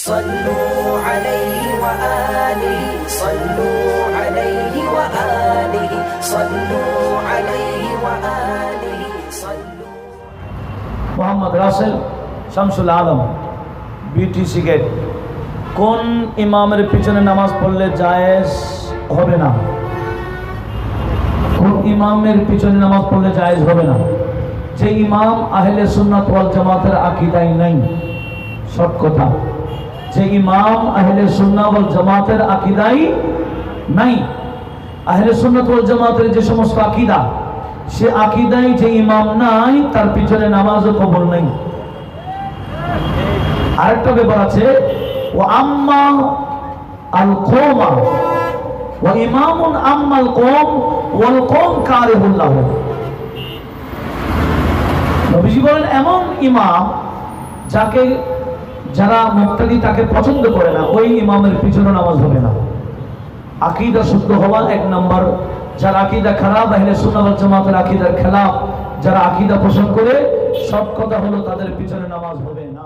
صلوا عليه وآله صلوا عليه وآله صلوا عليه وآله صلوا Mohammad Rasel Shamsul Alam BTC gate কোন ইমামের পিছনে নামাজ পড়লে জায়েজ হবে না কোন ইমামের পিছনে নামাজ পড়লে জায়েজ হবে না যে ইমাম আহলে সুন্নাত ওয়াল জামাতের আকিদাই নাই সব কথা যে ইমাম আহলে সুন্নাত ওয়াল জামাতের আকিদাই নাই। আহলে সুন্নাত ওয়াল জামাতের যে সমস্ত আকিদা, সে আকিদাই যে ইমাম নাই, তার পিছনে নামাজও কবর নাই। আরেকটা ব্যাপার আছে ও আম্মা আল কোমা ও ইমামুন আম্মাল কোম, ওয়াল কোম কারিহুল্লাহ নবীজি বলেন, এমন ইমাম যাকে যারা মুক্তাদি তাকে পছন্দ করে না, ওই ইমামের পিছনে নামাজ হবে না। আকিদা শুদ্ধ হওয়া এক নম্বর। যারা আকিদা খারাপ, আহলে সুন্নাত ওয়াল জামাতের আকিদার খেলাফ, যারা আকিদা পোষণ করে, সব কথা হলো তাদের পিছনে নামাজ হবে না।